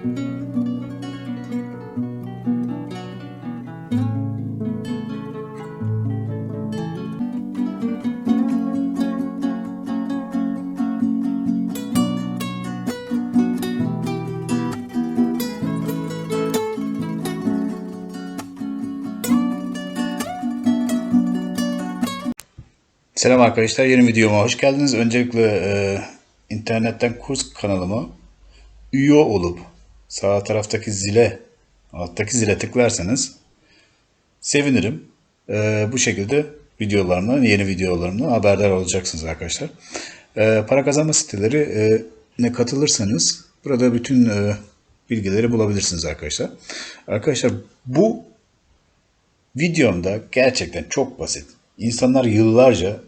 Selam arkadaşlar, yeni videoma hoş geldiniz. Öncelikle e, internetten kurs kanalıma üye olup sağ taraftaki zile, alttaki zile tıklarsanız sevinirim. E, bu şekilde videolarımdan, yeni videolarımdan haberdar olacaksınız arkadaşlar. E, para kazanma siteleri e, ne katılırsanız burada bütün e, bilgileri bulabilirsiniz arkadaşlar. Arkadaşlar bu videomda gerçekten çok basit. İnsanlar yıllarca,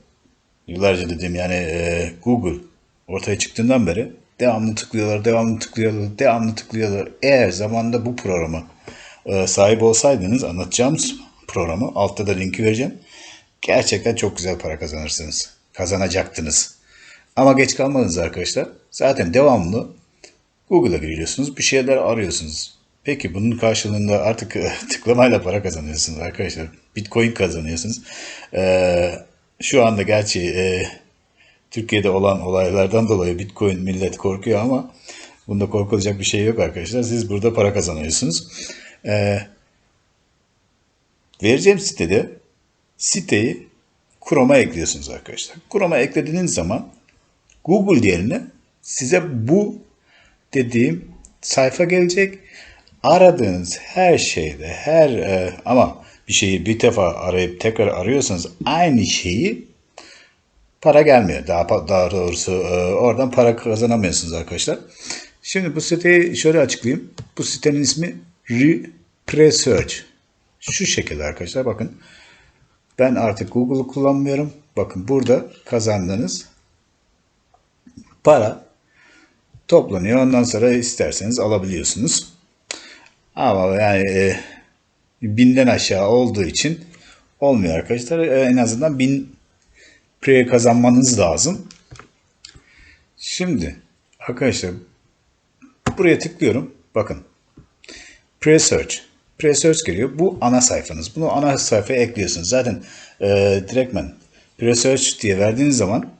yıllarca dediğim yani e, Google ortaya çıktığından beri devamlı tıklıyorlar, devamlı tıklıyorlar, devamlı tıklıyorlar. Eğer zamanda bu programı e, sahip olsaydınız anlatacağımız programı altta da linki vereceğim. Gerçekten çok güzel para kazanırsınız. Kazanacaktınız. Ama geç kalmadınız arkadaşlar. Zaten devamlı Google'a giriyorsunuz, bir şeyler arıyorsunuz. Peki bunun karşılığında artık e, tıklamayla para kazanıyorsunuz arkadaşlar. Bitcoin kazanıyorsunuz. Ee, şu anda gerçi e, Türkiye'de olan olaylardan dolayı Bitcoin millet korkuyor ama bunda korkulacak bir şey yok arkadaşlar. Siz burada para kazanıyorsunuz. Ee, vereceğim sitede siteyi Chrome'a ekliyorsunuz arkadaşlar. Chrome'a eklediğiniz zaman Google yerine size bu dediğim sayfa gelecek. Aradığınız her şeyde, her e, ama bir şeyi bir defa arayıp tekrar arıyorsanız aynı şeyi para gelmiyor. Daha daha doğrusu e, oradan para kazanamıyorsunuz arkadaşlar. Şimdi bu siteyi şöyle açıklayayım. Bu sitenin ismi Represearch. Şu şekilde arkadaşlar bakın. Ben artık Google'u kullanmıyorum. Bakın burada kazandığınız para toplanıyor. Ondan sonra isterseniz alabiliyorsunuz. Ama yani e, binden aşağı olduğu için olmuyor arkadaşlar. E, en azından bin pre kazanmanız lazım. Şimdi arkadaşlar buraya tıklıyorum. Bakın. Pre-search. Pre-search geliyor. Bu ana sayfanız. Bunu ana sayfaya ekliyorsunuz. Zaten e, direktmen pre-search diye verdiğiniz zaman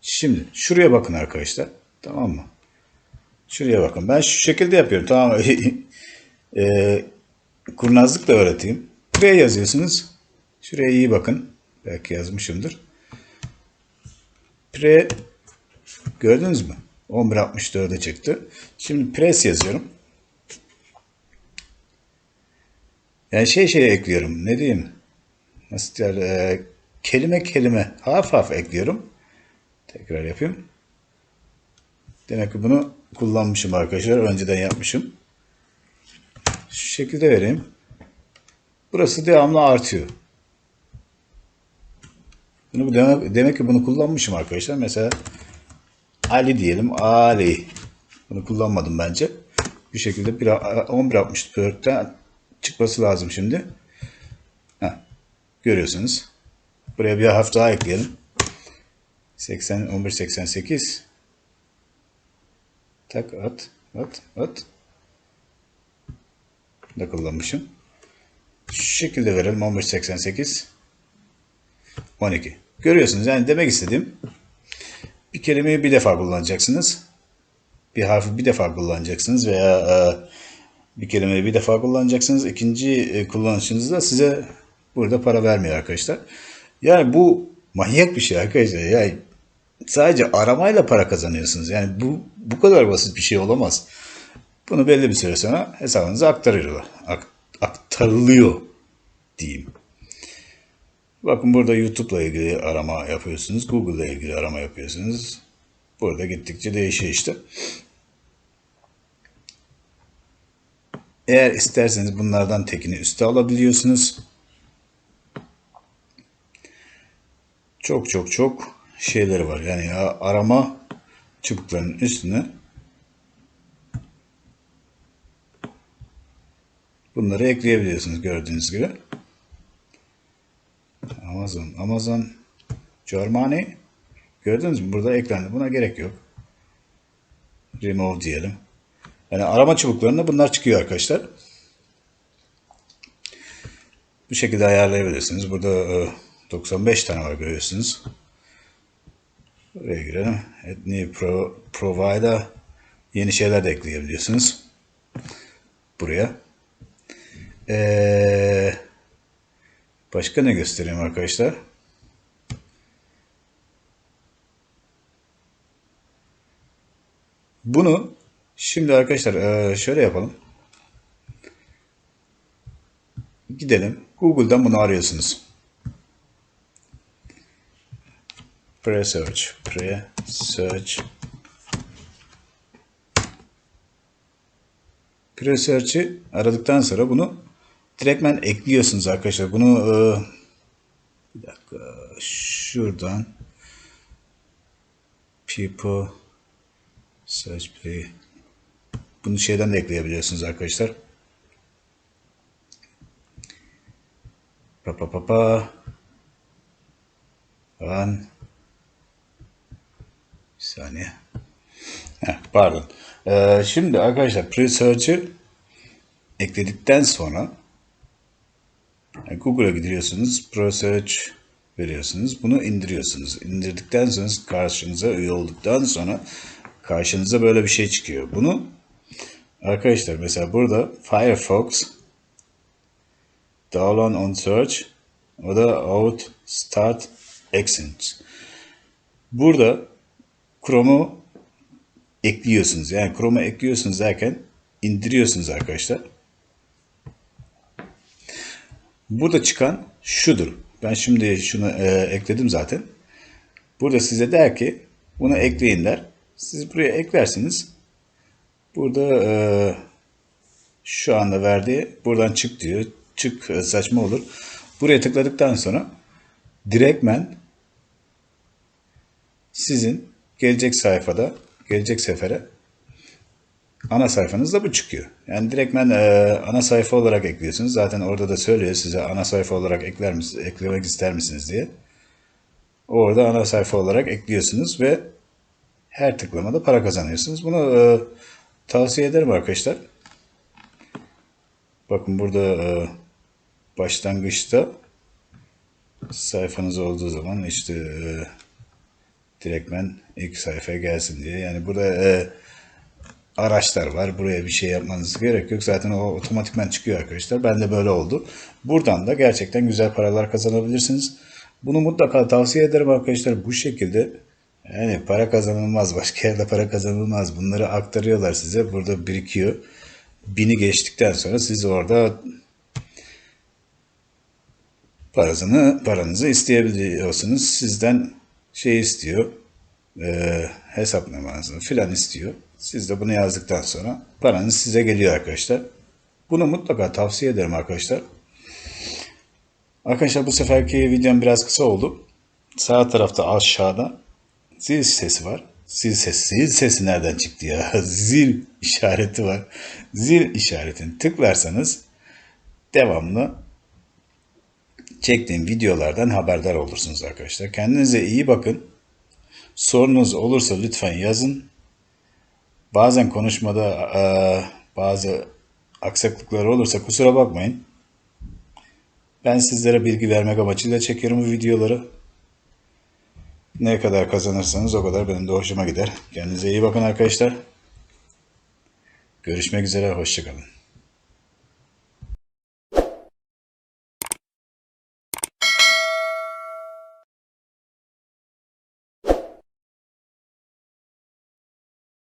Şimdi şuraya bakın arkadaşlar. Tamam mı? Şuraya bakın. Ben şu şekilde yapıyorum. Tamam e, kurnazlık öğreteyim. Buraya yazıyorsunuz. Şuraya iyi bakın. Belki yazmışımdır. Pre gördünüz mü? 11.64'e çıktı. Şimdi press yazıyorum. Yani şey şey ekliyorum. Ne diyeyim? Nasıl der? E, kelime kelime harf harf ekliyorum. Tekrar yapayım. Demek ki bunu kullanmışım arkadaşlar. Önceden yapmışım. Şu şekilde vereyim. Burası devamlı artıyor. Bunu demek, demek ki bunu kullanmışım arkadaşlar. Mesela Ali diyelim. Ali. Bunu kullanmadım bence. Bir şekilde 11.64'ten çıkması lazım şimdi. Heh, görüyorsunuz. Buraya bir harf daha ekleyelim. 80 11 88 tak at at at da kullanmışım. Şu şekilde verelim 15 88 12. Görüyorsunuz yani demek istediğim bir kelimeyi bir defa kullanacaksınız. Bir harfi bir defa kullanacaksınız veya e, bir kelimeyi bir defa kullanacaksınız. İkinci e, kullanışınızda size burada para vermiyor arkadaşlar. Yani bu manyak bir şey arkadaşlar. Yani sadece aramayla para kazanıyorsunuz. Yani bu bu kadar basit bir şey olamaz. Bunu belli bir süre sonra hesabınıza aktarıyorlar. Ak, aktarılıyor diyeyim. Bakın burada YouTube'la ilgili arama yapıyorsunuz. Google'la ilgili arama yapıyorsunuz. Burada gittikçe değişiyor işte. Eğer isterseniz bunlardan tekini üste alabiliyorsunuz. Çok çok çok şeyleri var. Yani arama çubuklarının üstüne bunları ekleyebiliyorsunuz gördüğünüz gibi. Amazon, Amazon Germany gördünüz mü? Burada eklendi. Buna gerek yok. Remove diyelim. Yani arama çubuklarında bunlar çıkıyor arkadaşlar. Bu şekilde ayarlayabilirsiniz. Burada e, 95 tane var görüyorsunuz. Buraya girelim. Etni Pro, Provider yeni şeyler de ekleyebiliyorsunuz. Buraya. Ee, başka ne göstereyim arkadaşlar? Bunu şimdi arkadaşlar e, şöyle yapalım. Gidelim. Google'dan bunu arıyorsunuz. Pre-search. Pre-search. Pre-search'i aradıktan sonra bunu direktmen ekliyorsunuz arkadaşlar. Bunu e, bir dakika şuradan people search play bunu şeyden de ekleyebiliyorsunuz arkadaşlar. Pa pa pa pa. An. Bir saniye. Heh, pardon. Ee, şimdi arkadaşlar pre-search'ı ekledikten sonra Google'a gidiyorsunuz. Pre-search veriyorsunuz. Bunu indiriyorsunuz. İndirdikten sonra karşınıza üye olduktan sonra karşınıza böyle bir şey çıkıyor. Bunu arkadaşlar mesela burada Firefox Download on Search o da Out Start Accents. Burada Chrome'u ekliyorsunuz. Yani Chrome'u ekliyorsunuz derken indiriyorsunuz arkadaşlar. Burada çıkan şudur. Ben şimdi şunu e, ekledim zaten. Burada size der ki bunu ekleyin der. Siz buraya eklersiniz. Burada e, şu anda verdiği buradan çık diyor. Çık e, saçma olur. Buraya tıkladıktan sonra direktmen sizin gelecek sayfada gelecek sefere ana sayfanızda bu çıkıyor. Yani direktmen e, ana sayfa olarak ekliyorsunuz. Zaten orada da söylüyor size ana sayfa olarak ekler misiniz, eklemek ister misiniz diye. Orada ana sayfa olarak ekliyorsunuz ve her tıklamada para kazanıyorsunuz. Bunu e, tavsiye ederim arkadaşlar. Bakın burada e, başlangıçta sayfanız olduğu zaman işte e, direktmen ilk sayfaya gelsin diye. Yani burada e, araçlar var. Buraya bir şey yapmanız gerek yok. Zaten o otomatikman çıkıyor arkadaşlar. Ben de böyle oldu. Buradan da gerçekten güzel paralar kazanabilirsiniz. Bunu mutlaka tavsiye ederim arkadaşlar. Bu şekilde yani para kazanılmaz. Başka yerde para kazanılmaz. Bunları aktarıyorlar size. Burada birikiyor. Bini geçtikten sonra siz orada parasını, paranızı isteyebiliyorsunuz. Sizden şey istiyor. E, hesap numarasını filan istiyor. Siz de bunu yazdıktan sonra paranız size geliyor arkadaşlar. Bunu mutlaka tavsiye ederim arkadaşlar. Arkadaşlar bu seferki videom biraz kısa oldu. Sağ tarafta aşağıda zil sesi var. Zil sesi, zil sesi nereden çıktı ya? Zil işareti var. Zil işaretini tıklarsanız devamlı çektiğim videolardan haberdar olursunuz arkadaşlar. Kendinize iyi bakın. Sorunuz olursa lütfen yazın. Bazen konuşmada e, bazı aksaklıklar olursa kusura bakmayın. Ben sizlere bilgi vermek amacıyla çekiyorum bu videoları. Ne kadar kazanırsanız o kadar benim de hoşuma gider. Kendinize iyi bakın arkadaşlar. Görüşmek üzere, hoşçakalın.